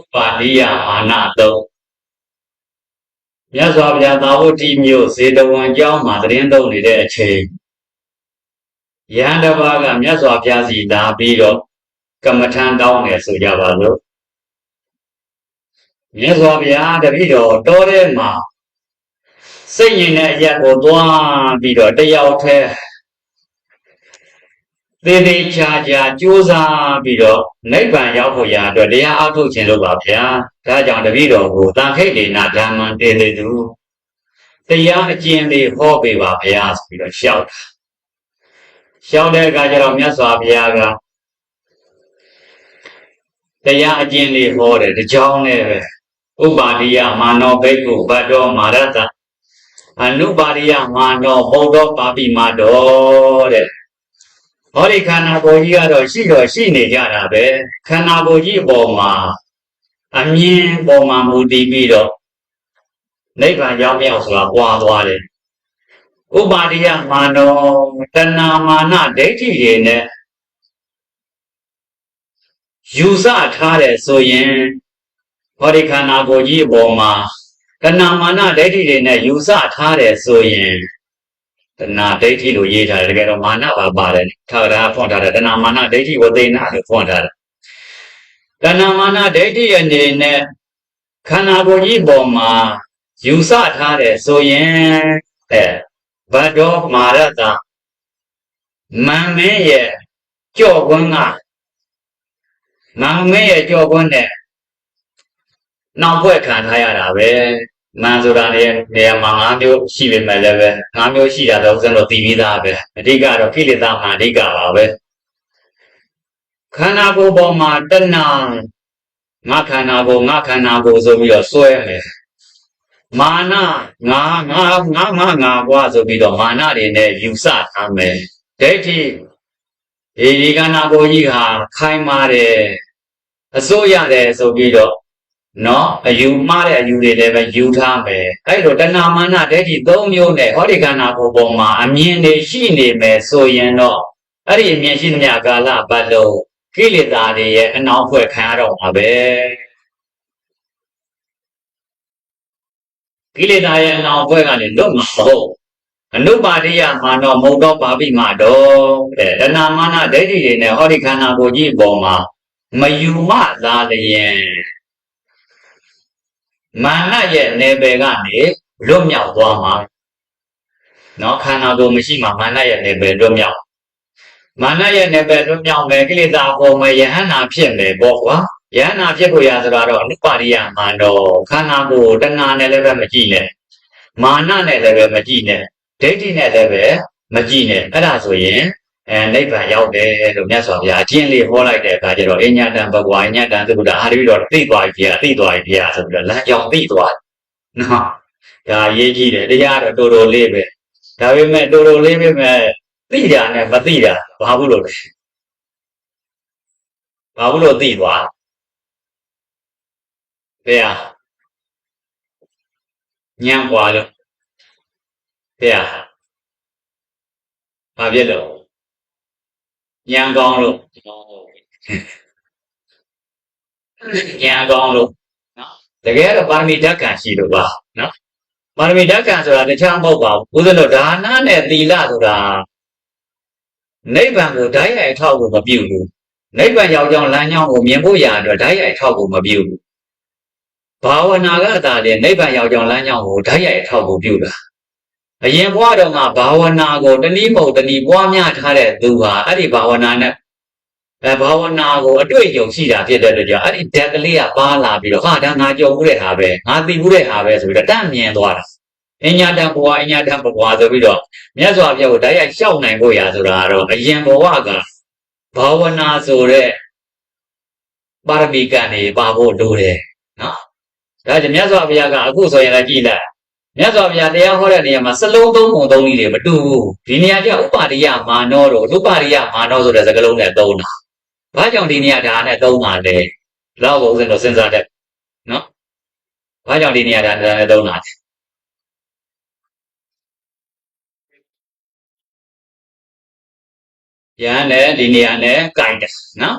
ဥပါတိယမာနတုံးမြတ်စွာဘုရားသာဝတိမြို့ဇေတဝန်ကျောင်းမှာသတင်းသုံးနေတဲ့အချိန်ယဟန်တစ်ပါးကမြတ်စွာဘုရားစီလာပြီးတော့ကမ္မထံတောင်းတယ်ဆိုကြပါစို့မြတ်စွာဘုရားတပည့်တော်တောထဲမှာစိတ်ငြိမ်တဲ့အရက်ကိုသွားပြီးတော့တယောက်တည်း သေးသေးချာချာကြိုးစားပြီးတော့နိဗ္ဗာန်ရောက်ဖို့ရာအတွက်တရားအထုတ်ခြင်းလို့ပါဗျာဒါကြောင့်တပည့်တော်ကိုတန်ခိတ်လေနာဓမ္မံတေလေသူတရားအကျဉ်းလေးဟောပေးပါဗျာဆိုပြီးတော့ရှောက်တာရှောက်တဲ့အခါကျတော့မြတ်စွာဘုရားကတရားအကျဉ်းလေးဟောတယ်တကြောင်းနဲ့ပဲဥပါတိယမာနောဘိက္ခုဘတ်တော်မာရတအနုပါရိယမာနောဟောတော်ပါပိမာတော်တဲ့ ဟောဒီခန္ဓာကိုယ်ကြီးကတော့ရှိတော့ရှိနေကြတာပဲခန္ဓာကိုယ်ကြီးအပေါ်မှာအမြင်ပေါ်မှာမူတည်ပြီးတော့နိဗ္ဗာန်ရောက်မြောက်ဆိုတာပွားသွားတယ်ဥပါရိယမာနောတဏမာနဒိဋ္ဌိတွေနဲ့ယူဆထားတယ်ဆိုရင်ဟောဒီခန္ဓာကိုယ်ကြီးအပေါ်မှာတဏမာနဒိဋ္ဌိတွေနဲ့ယူဆထားတယ်ဆိုရင် တဏဒိဋ္ဌိလို့ရေးထားတယ်တကယ်တော့မာနပါပါတယ်ထာဂရာဖွင့်ထားတယ်တဏမာနဒိဋ္ဌိဝသေနလို့ဖွင့်ထားတယ်တဏမာနဒိဋ္ဌိအနေနဲ့ခန္ဓာကိုယ်ကြီးပေါ်မှာယူဆထားတယ်ဆိုရင်အဲဘတ်တော်မာရတမန်မင်းရဲ့ကြော့ကွန်းကမန်မင်းရဲ့ကြော့ကွန်းနဲ့နောက်ဖွဲ့ခံထားရတာပဲ မန်ဆိုတာနေနေရာမှာ၅မျိုးရှိပေမဲ့လည်းပဲ၅မျိုးရှိတာတော့ဥစဉ်တော့သိပြီးသားပဲအဓိကတော့ကိလေသာမှအဓိကပါပဲခန္ဓာကိုယ်ပေါ်မှာတဏှာငါခန္ဓာကိုယ်ငါခန္ဓာကိုယ်ဆိုပြီးတော့စွဲမယ်မာနငါငါငါငါငါဘွားဆိုပြီးတော့မာနတွေနဲ့ယူဆထားမယ်ဒိဋ္ဌိဒီဒီခန္ဓာကိုယ်ကြီးဟာခိုင်မာတယ်အစိုးရတယ်ဆိုပြီးတော့ နော်အယူမှားတဲ့အယူတွေလည်းပဲယူထားမယ်အဲ့လိုတဏမာနဒိဋ္ဌိ၃မျိုးနဲ့ဟောဒီကနာဘုံပေါ်မှာအမြင်တွေရှိနေမယ်ဆိုရင်တော့အဲ့ဒီအမြင်ရှိသမျှကာလပတ်လုံးကိလေသာတွေရဲ့အနောက်ဖွဲ့ခံရတော့မှာပဲကိလေသာရဲ့အနောက်ဖွဲ့ကနေလွတ်မှာမဟုတ်အနုပါတိယမာနောမုတ်တော့ပါပိမာတော့တဲ့တဏမာနဒိဋ္ဌိတွေနဲ့ဟောဒီခန္ဓာကိုယ်ကြီးအပေါ်မှာမယူမလာလျင် မာနရဲ့နယ်ပယ်ကနေလွတ်မြောက်သွားမှာနော်ခန္ဓာကိုယ်မရှိမှမာနရဲ့နယ်ပယ်လွတ်မြောက်မာနရဲ့နယ်ပယ်လွတ်မြောက်မယ်ကိလေသာပေါ်မယ်ယဟန္တာဖြစ်မယ်ပေါ့ကွာယဟန္တာဖြစ်ကိုရဆိုတော့အနုပါရိယမာနောခန္ဓာကိုယ်တဏှာနဲ့လည်းပဲမကြည့်နဲ့မာနနဲ့လည်းပဲမကြည့်နဲ့ဒိဋ္ဌိနဲ့လည်းပဲမကြည့်နဲ့အဲ့ဒါဆိုရင် အဲနိဗ္ဗာန်ရောက်တယ်လို့မြတ်စွာဘုရားအကျဉ်းလေးဟောလိုက်တဲ့အခါကျတော့အညတံဘဂဝါအညတံသုဒ္ဓအာရိတော်သိသွားပြီဗျာသိသွားပြီဗျာဆိုပြီးတော့လမ်းကြောင်းသိသွားနော်ဒါရေးကြည့်တယ်တရားတော့တော်တော်လေးပဲဒါပေမဲ့တော်တော်လေးပဲမဲ့သိတာနဲ့မသိတာဘာဘူးလို့လဲဘာဘူးလို့သိသွားတရားညံ့ွာလို့တရားဘာဖြစ်လို့ ညံကောင်းလို့ညံကောင်းလို့နော်တကယ်တော့ပါရမီဓာတ်ကံရှိလို့ပါနော်ပါရမီဓာတ်ကံဆိုတာတခြားမဟုတ်ပါဘူးဘုရားတို့ဒါနနဲ့သီလဆိုတာနိဗ္ဗာန်ကိုဓာတ်ရိုက်ထောက်ဖို့မပြုဘူးနိဗ္ဗာန်ရောက်ကြောင်းလမ်းကြောင်းကိုမြင်ဖို့ရာအတွက်ဓာတ်ရိုက်ထောက်ဖို့မပြုဘူးဘာဝနာကသာလေနိဗ္ဗာန်ရောက်ကြောင်းလမ်းကြောင်းကိုဓာတ်ရိုက်ထောက်ဖို့ပြုတာ အရင်ဘဝတော့ကဘာဝနာကိုတနည်းမဟုတ်တနည်းပွားများထားတဲ့သူဟာအဲ့ဒီဘာဝနာနဲ့အဲဘာဝနာကိုအတွေ့အကြုံရှိတာဖြစ်တဲ့အတွက်ကြောင့်အဲ့ဒီဓာတ်ကလေးကပါလာပြီးတော့ဟာဒါငါကြုံမှုတဲ့ဟာပဲငါသိမှုတဲ့ဟာပဲဆိုပြီးတော့တန့်မြင်သွားတာအညာတံဘဝအညာတံဘဝဆိုပြီးတော့မြတ်စွာဘုရားကိုတိုက်ရိုက်ရှောက်နိုင်ဖို့ရာဆိုတာကတော့အရင်ဘဝကဘာဝနာဆိုတဲ့ပါရမီကံတွေပါဖို့လိုတယ်နော်ဒါကြောင့်မြတ်စွာဘုရားကအခုဆိုရင်လည်းကြည်လိုက် မြတ်စွာဘုရားတရားဟောတဲ့နေရာမှာစလုံးသုံးပုံသုံးနည်းတွေမတူဘူးဒီနေရာကျဥပါရိယမာနောတို့ဥပါရိယမာနောဆိုတဲ့စကားလုံးနဲ့သုံးတာဘာကြောင့်ဒီနေရာဒါနဲ့သုံးတာလဲလောက်ကိုဦးဇင်းတို့စဉ်းစားတတ်နော်ဘာကြောင့်ဒီနေရာဒါနဲ့သုံးတာလဲရဟန်းနဲ့ဒီနေရာနဲ့ကြိုက်တယ်နော်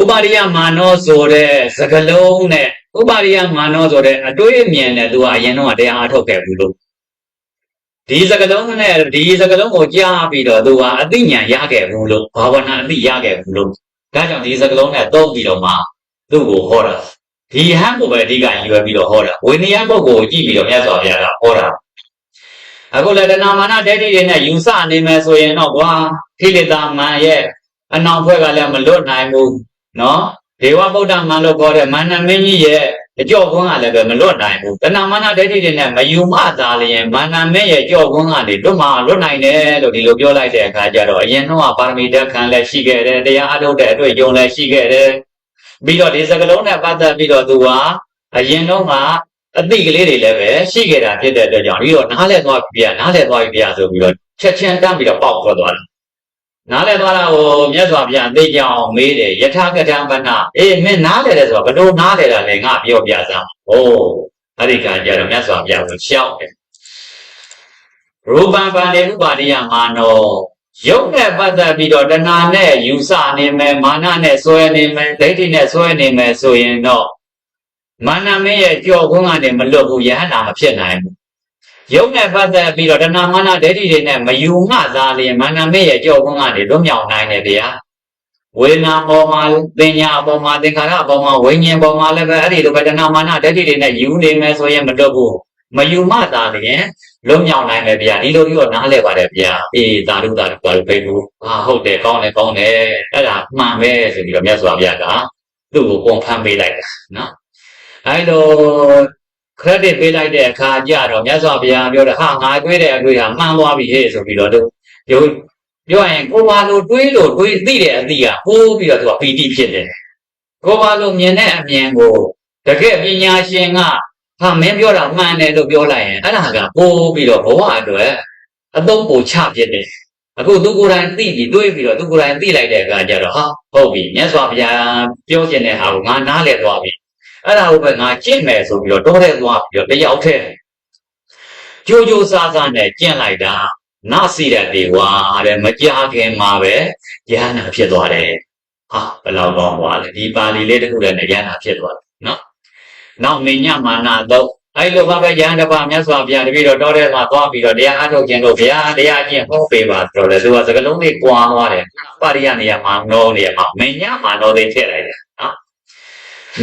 ဥပါရိယမာနောဆိုတဲ့စကလုံးနဲ့ ဥပါရိယမာနောဆိုတဲ့အတွေးအမြင်နဲ့သူကအရင်တော့တရားအထုတ်ခဲ့ဘူးလို့ဒီစကလုံးနဲ့ဒီစကလုံးကိုကြားပြီးတော့သူကအသိဉာဏ်ရခဲ့ဘူးလို့ဘာဝနာအသိရခဲ့ဘူးလို့ဒါကြောင့်ဒီစကလုံးနဲ့သုံးပြီးတော့မှသူ့ကိုဟောတာဒီဟန်ကိုပဲအဓိကရွယ်ပြီးတော့ဟောတာဝိနည်းပုဂ္ဂိုလ်ကိုကြည့်ပြီးတော့မြတ်စွာဘုရားကဟောတာအခုလည်းတဏမာနဒိဋ္ဌိတွေနဲ့ယူဆနေမယ်ဆိုရင်တော့ကွာခိလေသာမန်ရဲ့အနောင်ဖွဲ့ကလည်းမလွတ်နိုင်ဘူးနော် ဒေဝဗုဒ္ဓမန်လို့ခေါ်တဲ့မန္တမင်းကြီးရဲ့အကြော့ခွန်းကလည်းပဲမလွတ်နိုင်ဘူးတဏမာနဒိဋ္ဌိတွေနဲ့မယူမသာလျင်မန္တမင်းရဲ့ကြော့ခွန်းကနေလွတ်မှာလွတ်နိုင်တယ်လို့ဒီလိုပြောလိုက်တဲ့အခါကျတော့အရင်တော့ပါရမီတက်ခံလည်းရှိခဲ့တယ်တရားအထုတ်တဲ့အတွေ့အကြုံလည်းရှိခဲ့တယ်ပြီးတော့ဒီစကလုံးနဲ့ပတ်သက်ပြီးတော့သူကအရင်တော့ကအသိကလေးတွေလည်းပဲရှိခဲ့တာဖြစ်တဲ့အတွက်ကြောင့်ပြီးတော့နားလဲသွားပြီဗျာနားလဲသွားပြီဗျာဆိုပြီးတော့ချက်ချင်းတန်းပြီးတော့ပေါက်ထွက်သွားတယ် နားလဲသွားတာကိုမြတ်စွာဘုရားသိကြအောင်မေးတယ်ယထာကတံပနာအေးမင်းနားလဲတယ်ဆိုတော့ဘယ်လိုနားလဲတာလဲငါပြောပြစမ်းဟိုးအဲ့ဒီကကြတော့မြတ်စွာဘုရားကိုရှောက်တယ်ရူပံပန္နေဥပါရိယမာနောရုပ်နဲ့ပတ်သက်ပြီးတော့တဏှာနဲ့ယူဆနေမယ်မာနနဲ့ဆွဲနေမယ်ဒိဋ္ဌိနဲ့ဆွဲနေမယ်ဆိုရင်တော့မာနမင်းရဲ့ကြော့ခွန်းကနေမလွတ်ဘူးယဟန္တာမဖြစ်နိုင်ဘူး ရုပ်နဲ့ပတ်သက်ပြီးတော့တဏှာမာနဒိဋ္ဌိတွေနဲ့မယူငှသားလျင်မာနမင်းရဲ့ကြော့ခွန်းကနေလွတ်မြောက်နိုင်တယ်ဗျာဝေဒနာပေါ်မှာသင်ညာပေါ်မှာသင်္ခါရပေါ်မှာဝိညာဉ်ပေါ်မှာလည်းပဲအဲ့ဒီလိုပဲတဏှာမာနဒိဋ္ဌိတွေနဲ့ယူနေမယ်ဆိုရင်မလွတ်ဘူးမယူမှသာလျင်လွတ်မြောက်နိုင်မယ်ဗျာဒီလိုပြီးတော့နားလဲပါတယ်ဗျာအေးသာဓုသာဓုပါလို့ပြေဘူးဟာဟုတ်တယ်ကောင်းတယ်ကောင်းတယ်အဲ့ဒါမှန်ပဲဆိုပြီးတော့မြတ်စွာဘုရားကသူ့ကိုပုံဖမ်းပေးလိုက်တာနော်အဲ့လို credit ပေးလိုက်တဲ့အခါကျတော့မြတ်စွာဘုရားပြောတယ်ဟာငါတွေးတဲ့အတွေးဟာမှန်သွားပြီဟဲ့ဆိုပြီးတော့တို့ပြောပြောရင်ကိုပါလို့တွေးလို့တွေးသိတဲ့အသိကပိုးပြီးတော့သူကပီတိဖြစ်တယ်ကိုပါလို့မြင်တဲ့အမြင်ကိုတကယ်ပညာရှင်ကဟာမင်းပြောတာမှန်တယ်လို့ပြောလိုက်ရင်အဲ့ဒါကပိုးပြီးတော့ဘဝအတွက်အသုံးပိုချဖြစ်တယ်အခုသူကိုယ်တိုင်သိပြီးတွေးပြီးတော့သူကိုယ်တိုင်သိလိုက်တဲ့အခါကျတော့ဟာဟုတ်ပြီမြတ်စွာဘုရားပြောခြင်းတဲ့ဟာကိုငါနားလည်သွားပြီ အဲ့ဒါကိုပဲငါကျင့်မယ်ဆိုပြီးတော့တောထဲသွားပြီးတော့တယောက်တည်းကြိုးကြိုးစားစားနဲ့ကျင့်လိုက်တာနစီတဲ့ဒီဝါတဲ့မကြခင်မှာပဲယန္နာဖြစ်သွားတယ်ဟာဘယ်လောက်ကောင်းသွားလဲဒီပါဠိလေးတစ်ခုလည်းယန္နာဖြစ်သွားတယ်နော်နောက်မိညမာနာတော့အဲ့လိုပါပဲယန္တပါမြတ်စွာဘုရားတပည့်တော်တောထဲမှာသွားပြီးတော့တရားအထုတ်ခြင်းတို့ဘုရားတရားကျင့်ဟောပေးပါဆိုတော့လေသူကစကလုံးလေးကွာသွားတယ်ပါရိယနေရာမှာနောနေရာမှာမိညမာနောလေးထည့်လိုက်တယ်နော်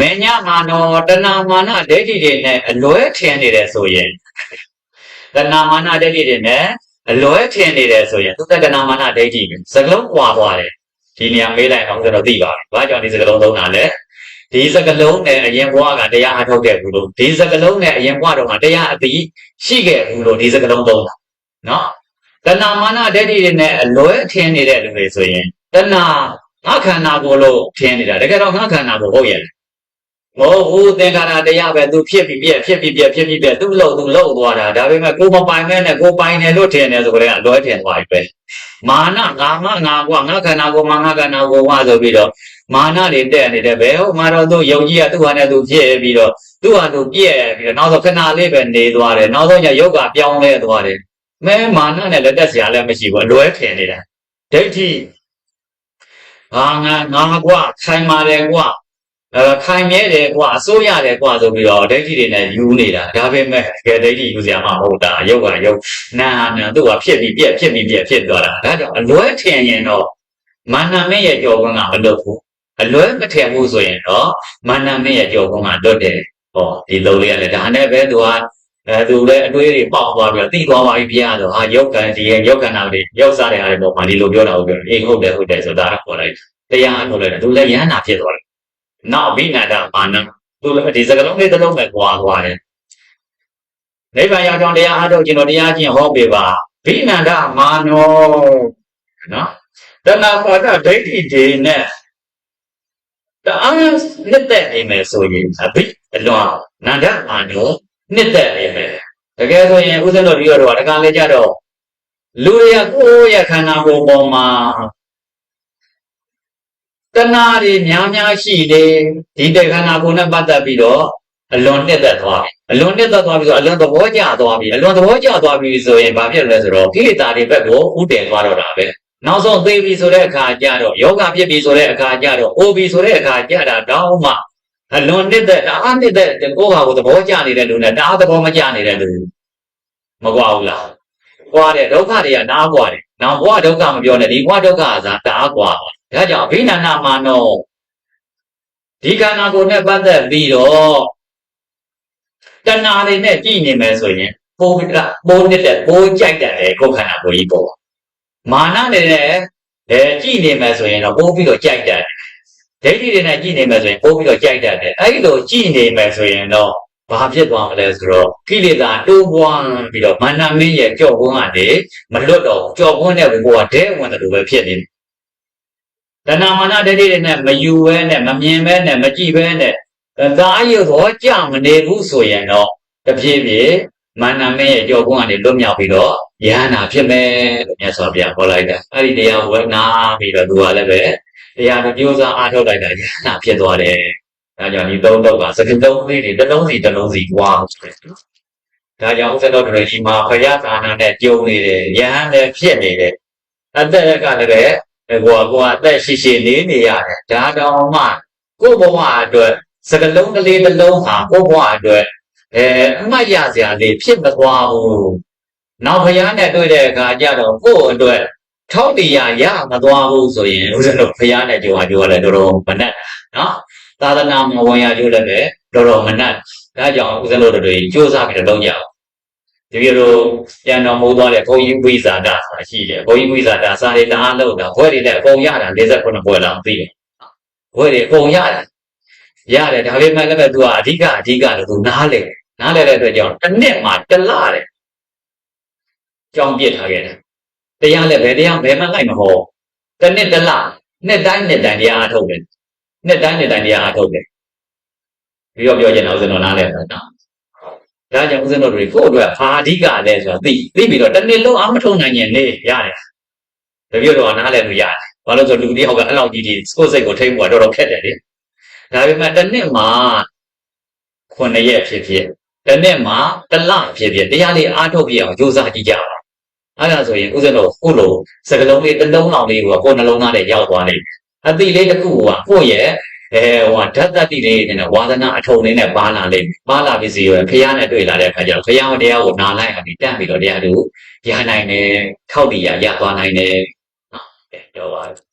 မညမာနောတဏမာနဒိဋ္ဌိတွေနဲ့အလွဲထင်နေတယ်ဆိုရင်တဏမာနဒိဋ္ဌိတွေနဲ့အလွဲထင်နေတယ်ဆိုရင်သူတက္ကနာမာနဒိဋ္ဌိစကလုံးကွာသွားတယ်ဒီနေရာမေးလိုက်အောင်ဆိုတော့သိပါပြီ။ဘာကြောင့်ဒီစကလုံးသုံးတာလဲဒီစကလုံးနဲ့အရင်ဘဝကတရားအထုတ်ခဲ့ဘူးလို့ဒီစကလုံးနဲ့အရင်ဘဝတော့ကတရားအသိရှိခဲ့ဘူးလို့ဒီစကလုံးသုံးတာနော်တဏမာနဒိဋ္ဌိတွေနဲ့အလွဲထင်နေတဲ့လူတွေဆိုရင်တဏငါခန္ဓာကိုယ်လို့ထင်နေတာတကယ်တော့ငါခန္ဓာကိုယ်ဟုတ်ရဲ့ မဟုတ်ဘူးသင်္ခါရတရားပဲသူဖြစ်ပြီးပြက်ဖြစ်ပြီးပြက်ဖြစ်ပြီးပြက်သူ့လို့သူလို့သွားတာဒါပေမဲ့ကိုမပိုင်မဲနဲ့ကိုပိုင်တယ်လို့ထင်တယ်ဆိုကြတဲ့အလွဲထင်သွားပြီပဲမာနငါငါငါကွာငါခန္ဓာကိုယ်မှာငါခန္ဓာကိုယ်ဝါဆိုပြီးတော့မာနတွေတက်နေတယ်ဘယ်ဟုတ်မှာတော့သူယုံကြည်ကသူ့ဟာနဲ့သူဖြစ်ပြီးတော့သူ့ဟာသူပြက်ပြီးတော့နောက်ဆုံးခဏလေးပဲနေသွားတယ်နောက်ဆုံးကျယုတ်ကပြောင်းလဲသွားတယ်မဲမာနနဲ့လက်တက်စရာလည်းမရှိဘူးအလွဲထင်နေတာဒိဋ္ဌိဟာငါငါကွာဆိုင်ပါတယ်ကွာ အဲခိုင်မြဲတယ်ကွာအစိုးရတယ်ကွာဆိုပြီးတော့ဒိဋ္ဌိတွေနဲ့ယူနေတာဒါပေမဲ့တကယ်ဒိဋ္ဌိယူစရာမဟုတ်တာရုပ်ကရုပ်နာနာသူကဖြစ်ပြီးပြက်ဖြစ်ပြီးပြက်ဖြစ်သွားတာဒါကြောင့်အလွဲထင်ရင်တော့မာနမင်းရဲ့ကြော်ကွန်းကမလွတ်ဘူးအလွဲမထင်ဘူးဆိုရင်တော့မာနမင်းရဲ့ကြော်ကွန်းကလွတ်တယ်ဟောဒီလိုလေးကလည်းဒါနဲ့ပဲသူကအဲသူလည်းအတွေးတွေပေါက်သွားပြီးတော့တိသွားပါပြီဘုရားဆိုဟာရုပ်ကံဒီရဲ့ရုပ်ကံနာတွေရုပ်စားတဲ့ဟာတွေပေါ်မှာဒီလိုပြောတာဟုတ်ပြောအေးဟုတ်တယ်ဟုတ်တယ်ဆိုတာခေါ်လိုက်တရားအထုတ်လိုက်တယ်သူလည်းယန္နာဖြစ်သွားတယ် နောက်ဘိနန္ဒမာနသူလည်းဒီစကလုံးလေးတစ်လုံးပဲကွာသွားတယ်နိဗ္ဗာန်ရောက်ကြောင်းတရားအားထုတ်ခြင်းတော်တရားချင်းဟောပေးပါဘိနန္ဒမာနောနော်တဏှာပါဒဒိဋ္ဌိတွေနဲ့တအားနှစ်သက်နေမယ်ဆိုရင်အဘိအလွန်နန္ဒမာနောနှစ်သက်နေမယ်တကယ်ဆိုရင်ဥစ္စံတော်ဒီတော့တကယ်လေကြတော့လူတွေကကိုယ့်ရဲ့ခန္ဓာကိုယ်ပေါ်မှာ တဏှာတွေများများရှိတယ်ဒီတေခန္ဓာကိုယ်နဲ့ပတ်သက်ပြီးတော့အလွန်နှစ်သက်သွားပြီအလွန်နှစ်သက်သွားပြီဆိုအလွန်သဘောကျသွားပြီအလွန်သဘောကျသွားပြီဆိုရင်ဘာဖြစ်လဲဆိုတော့ကိလေသာတွေဘက်ကိုဥတည်သွားတော့တာပဲနောက်ဆုံးသေပြီဆိုတဲ့အခါကျတော့ယောဂဖြစ်ပြီဆိုတဲ့အခါကျတော့အိုပြီဆိုတဲ့အခါကျတာတောင်းမှအလွန်နှစ်သက်တအားနှစ်သက်ကိုယ့်ဟာကိုယ်သဘောကျနေတဲ့လူနဲ့တအားသဘောမကျနေတဲ့လူမကွာဘူးလားကွာတဲ့ဒုက္ခတွေကနားကွာတယ်နောက်ဘဝဒုက္ခမပြောနဲ့ဒီဘဝဒုက္ခကသာတအားကွာ ဒါကြောင့်အဘိနန္ဒမာနောဒီခန္ဓာကိုယ်နဲ့ပတ်သက်ပြီးတော့တဏှာတွေနဲ့ကြည့်နေမယ်ဆိုရင်ပိုးကပိုးနေတဲ့ပိုးကြိုက်တယ်ကိုယ်ခန္ဓာကိုယ်ကြီးပေါ့မာနနဲ့လည်းအဲကြည့်နေမယ်ဆိုရင်တော့ပိုးပြီးတော့ကြိုက်တယ်ဒိဋ္ဌိတွေနဲ့ကြည့်နေမယ်ဆိုရင်ပိုးပြီးတော့ကြိုက်တတ်တယ်အဲ့ဒီလိုကြည့်နေမယ်ဆိုရင်တော့ဘာဖြစ်သွားမလဲဆိုတော့ကိလေသာတိုးပွားပြီးတော့မာနမင်းရဲ့ကြော့ဝန်းကနေမလွတ်တော့ကြော့ဝန်းတဲ့ဘုရားဒဲဝင်တယ်လို့ပဲဖြစ်နေတယ် တဏမာနဒိဋ္ဌိတွေနဲ့မယူဘဲနဲ့မမြင်ဘဲနဲ့မကြည့်ဘဲနဲ့သာအယုသောကြမနေဘူးဆိုရင်တော့တပြေးပြေးမာနမင်းရဲ့ကြော့ဝန်းကနေလွတ်မြောက်ပြီးတော့ယဟနာဖြစ်မယ်လို့မြတ်စွာဘုရားဟောလိုက်တယ်အဲ့ဒီတရားဝဲနာပြီးတော့သူကလည်းပဲတရားတို့ပြောစားအားထုတ်လိုက်တာယဟနာဖြစ်သွားတယ်ဒါကြောင့်ဒီသုံးတော့ကစကလုံးလေးတွေတစ်လုံးစီတစ်လုံးစီကွာဒါကြောင့်ဥစ္စာတော်တွေဒီမှာဘုရားသာနာနဲ့ကြုံနေတယ်ယဟန်လည်းဖြစ်နေတယ်အသက်ကလည်းပဲ ကိုကကိုကအသက်ရှိရှိနေနေရတယ်ဒါတောင်မှကိုယ့်ဘဝအတွက်စကလုံးကလေးတစ်လုံးဟာကိုယ့်ဘဝအတွက်အဲအမှတ်ရစရာလေးဖြစ်မသွားဘူးနောက်ဘုရားနဲ့တွေ့တဲ့အခါကျတော့ကိုယ့်အတွက်ထောက်တရားရမသွားဘူးဆိုရင်ဦးဇင်းတို့ဘုရားနဲ့ကြုံရကြုံရလဲတော်တော်မနဲ့နော်သာသနာမဝင်ရကြုံလည်းပဲတော်တော်မနဲ့ဒါကြောင့်ဦးဇင်းတို့တွေကြိုးစားပြီးတော့လုပ်ကြအောင် ဒီလိုလိုပြန်တော်မူသွားတဲ့ဘုန်းကြီးဝိဇာတာဆိုတာရှိတယ်ဘုန်းကြီးဝိဇာတာစာတွေတအားလို့တာဘွဲတွေလည်းအကုန်ရတာ49ဘွဲလောက်သိတယ်ဘွဲတွေအကုန်ရတာရတယ်ဒါပေမဲ့လည်းပဲသူကအဓိကအဓိကလို့သူနားလေနားလေတဲ့အတွက်ကြောင့်တစ်နှစ်မှတစ်လတဲ့ကြောင်းပြစ်ထားခဲ့တယ်တရားလည်းဘယ်တရားဘယ်မှလိုက်မဟောတစ်နှစ်တစ်လနှစ်တိုင်းနှစ်တိုင်းတရားအားထုတ်တယ်နှစ်တိုင်းနှစ်တိုင်းတရားအားထုတ်တယ်ပြီးတော့ပြောချင်တာဦးဇင်းတော်နားလဲတော့ ဒါကြောင့်ဦးဇင်းတော်တွေကိုယ့်အတွက်ဘာအဓိကလဲဆိုတော့သိသိပြီးတော့တစ်နှစ်လုံးအားမထုတ်နိုင်ရင်နေရတယ်တပြည့်တော့နားလဲလို့ရတယ်ဘာလို့ဆိုလူတယောက်ကအဲ့လောက်ကြီးဒီကိုယ်စိတ်ကိုထိမ့်ဖို့ကတော်တော်ခက်တယ်လေဒါပေမဲ့တစ်နှစ်မှာ9ရက်ဖြစ်ဖြစ်တစ်နှစ်မှာတစ်လဖြစ်ဖြစ်တရားလေးအားထုတ်ပြအောင်ကြိုးစားကြည့်ကြပါအဲ့ဒါဆိုရင်ဦးဇင်းတို့ခုလိုစကလုံးလေးတစ်လုံးလောင်လေးကိုကိုယ်နှလုံးသားနဲ့ရောက်သွားလိမ့်မယ်အတိလေးတစ်ခုကကိုယ့်ရဲ့ အဲဟိုဓာတ်တတိလေးနဲ့ဝါသနာအထုံလေးနဲ့ပါလာလိမ့်မယ်ပါလာပြီစီရောဖះနဲ့တွေ့လာတဲ့အခါကျတော့ဖះတရားကိုနာလိုက်အောင်တန့်ပြီးတော့တရားသူရနိုင်တယ်ထောက်တရားရသွားနိုင်တယ်နော်ပြောပါ